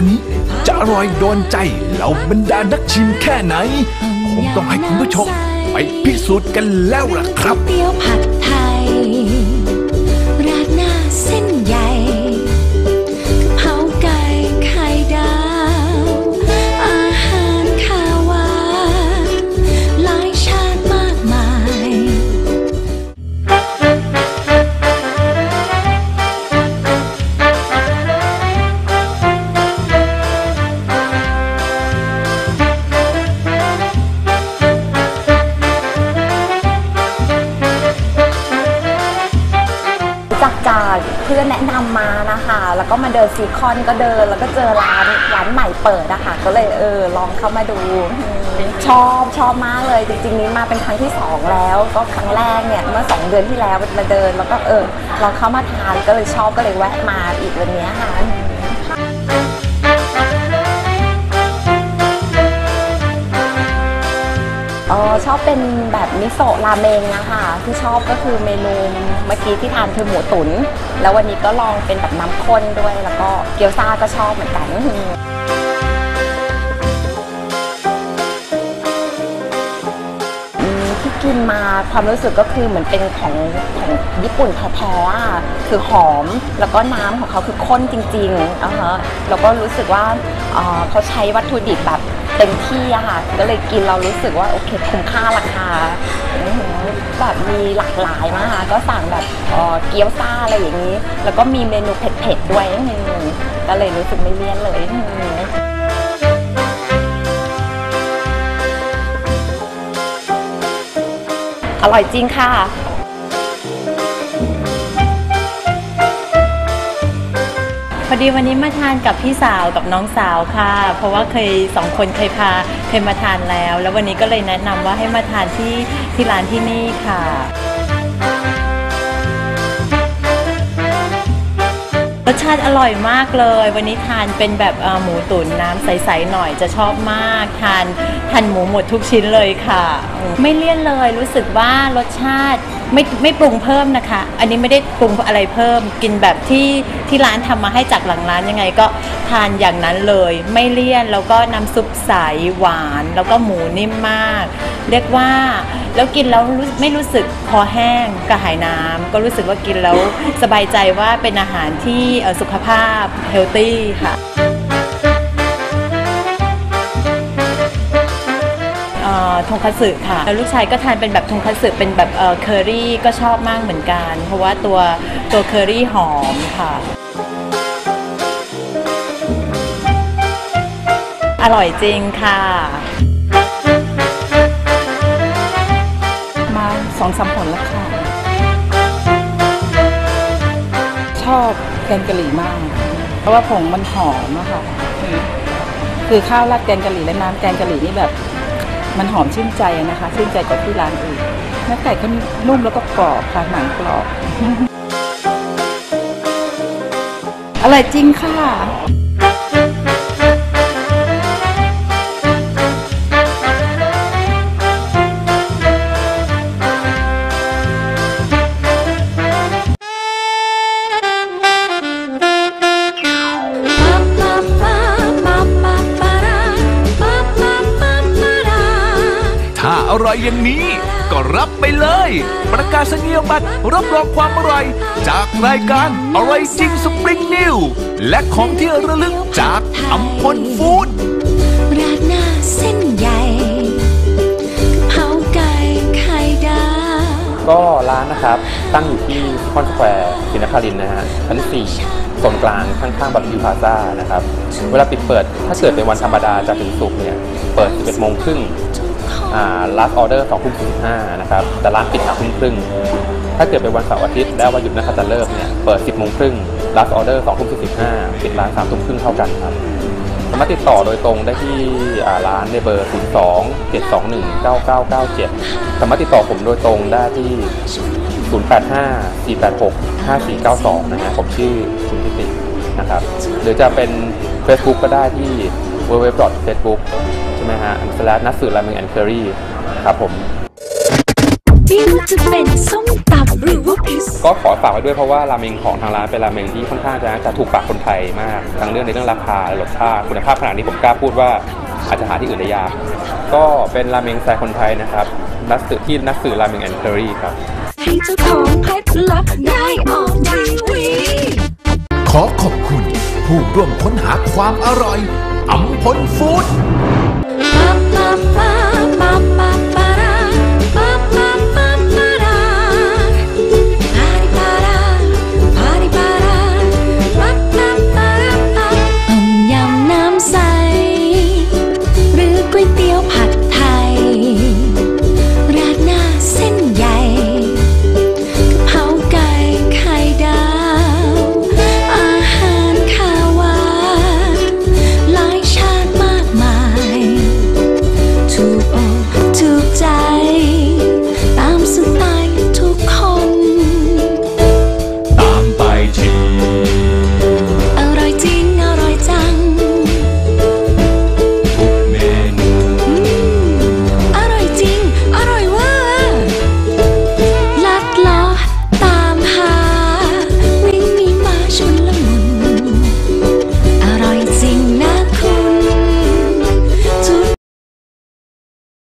านนี้ จะอร่อยโดนใจเหล่าบรรดานักชิมแค่ไหน คงต้องให้คุณผู้ชมไปพิสูจน์กันแล้วล่ะครับเตี๋ยวผัด พื่อนแนะนำมานะคะ แล้วก็มาเดินซีคอนก็เดิน แล้วก็เจอร้านร้านใหม่เปิดนะคะ ก็เลยเออลองเข้ามาดู ชอบชอบมากเลย จริงๆนี้มาเป็นครั้งที่สองแล้ว ก็ครั้งแรกเนี่ยเมื่อสองเดือนที่แล้วมาเดิน แล้วก็เออลองเข้ามาทานก็เลยชอบก็เลยแวะมาอีกวันนี้ค่ะ ออชอบเป็นแบบมิโซะราเมงนะคะที่ชอบก็คือเมนูเมื่อกี้ที่ทานคือหมูตุ๋นแล้ววันนี้ก็ลองเป็นแบบน้ำข้นด้วย แล้วก็เกี๊ยวซ่าก็ชอบเหมือนกันที่กินมาความรู้สึกก็คือเหมือนเป็นของของญี่ปุ่นแท้ๆคือหอมแล้วก็น้ำของเขาคือข้นจริงๆอ่าฮะแล้วก็รู้สึกว่าเขาใช้วัตถุดิบแบบ เต็มที่อะค่ะ ก็เลยกินเรารู้สึกว่าโอเคคุ้มค่าราคาแบบมีหลากหลายมากค่ะก็สั่งแบบเกี๊ยวซ่าอะไรอย่างนี้ แล้วก็มีเมนูเผ็ดๆด้วยอื้อหือก็เลยรู้สึกไม่เลี่ยนเลยอร่อยจริงค่ะ พอดีวันนี้มาทานกับพี่สาวกับน้องสาวค่ะ เพราะว่าเคยสองคนเคยพาเคยมาทานแล้ว แล้ววันนี้ก็เลยแนะนำว่าให้มาทานที่ที่ร้านที่นี่ค่ะ รสชาติอร่อยมากเลย วันนี้ทานเป็นแบบเอ่อหมูตุ๋นน้ำใสๆหน่อยจะชอบมาก ทานทานหมูหมดทุกชิ้นเลยค่ะ ไม่เลี่ยนเลยรู้สึกว่ารสชาติ ไม่ไม่ปรุงเพิ่มนะคะ อันนี้ไม่ได้ปรุงอะไรเพิ่ม กินแบบที่ที่ร้านทำมาให้จากหลังร้านยังไงก็ทานอย่างนั้นเลย ไม่เลี่ยนแล้วก็น้ำซุปใสหวาน แล้วก็หมูนิ่มมาก เรียกว่าแล้วกินแล้วไม่รู้สึกคอแห้งกระหายน้ำก็รู้สึกว่ากินแล้วสบายใจว่าเป็นอาหารที่สุขภาพเฮลตี้ค่ะ ทงคัตสึค่ะแล้วลูกชายก็ทานเป็นแบบทงคัตสึเป็นแบบเอ่อเคอรี่ก็ชอบมากเหมือนกัน เพราะว่าตัวตัวเคอรี่หอมค่ะอร่อยจริงค่ะ มาสองสามผลแล้วค่ะ ชอบแกงกะหรี่มาก เพราะว่าผงมันหอมอะค่ะ คือข้าวราดแกงกะหรี่และน้ำแกงกะหรี่นี่แบบ มันหอมชื่นใจนะคะ ชื่นใจกว่าที่ร้านอื่นเนื้อไก่ก็นุ่มแล้วก็กรอบค่ะหนังกรอบอร่อยจริงค่ะ ร่อยอย่างนี้ ก็รับไปเลย ประกาศนียบัตรรับรองความอร่อย จากรายการอร่อยจริงสปริงนิวและของที่ระลึกจากอัมพลฟู้ดราดหน้าเส้นใหญ่กะเพราไก่ไข่ดาว ก็ร้านนะครับ ตั้งอยู่ที่คอนสแควร์ศรีนครินทร์นะฮะชั้น4โซนกลางข้างๆบัตรยูพาซ่านะครับ เวลาปิดเปิดถ้าเกิดเป็นวันธรรมดาจะถึงศุกร์เนี่ย เปิด 11โมงครึ่งอ่า last order 2ทุ่ม45นะครับแต่ร้านปิด5ทุ่มครึ่งถ้าเกิดเป็นวันเสาร์อาทิตย์และวันหยุดนักขัตฤกษ์เนี่ยเปิด 10โมงครึ่ง last order 2ทุ่ม45ปิดร้าน3ทุ่มครึ่งเท่ากันครับสามารถติดต่อโดยตรงได้ที่ร้านในเบอร์ 02 721 9997 สามารถติดต่อผมโดยตรงได้ที่ 085 486 5492 นะฮะผมชื่อคุณพิตินะครับ หรือจะเป็น Facebook ก็ได้ที่ www.facebook ใช่ไหมฮะ slash นัทสื่อรามิงแอนเคอรี่ครับผมไม่ว่าจะเป็นส้มตำหรือว่าพิซก็ขอฝากไว้ด้วยเพราะว่าราเมงของทางร้านเป็นราเมงที่ค่อนข้างจะจะถูกปากคนไทยมากทั้งเรื่องในเรื่องราคาและรสชาติคุณภาพขนาดนี้ผมกล้าพูดว่าอาจจะหาที่อื่นได้ยากก็เป็นราเมงสไตล์คนไทยนะครับนักสือที่นักสือราเมงแอนด์เคอรี่ครับให้เจ้าของเคล็ดลับได้ออกทีวีขอขอบคุณ ผู้ร่วมค้นหาความอร่อยอัมพลฟู้ด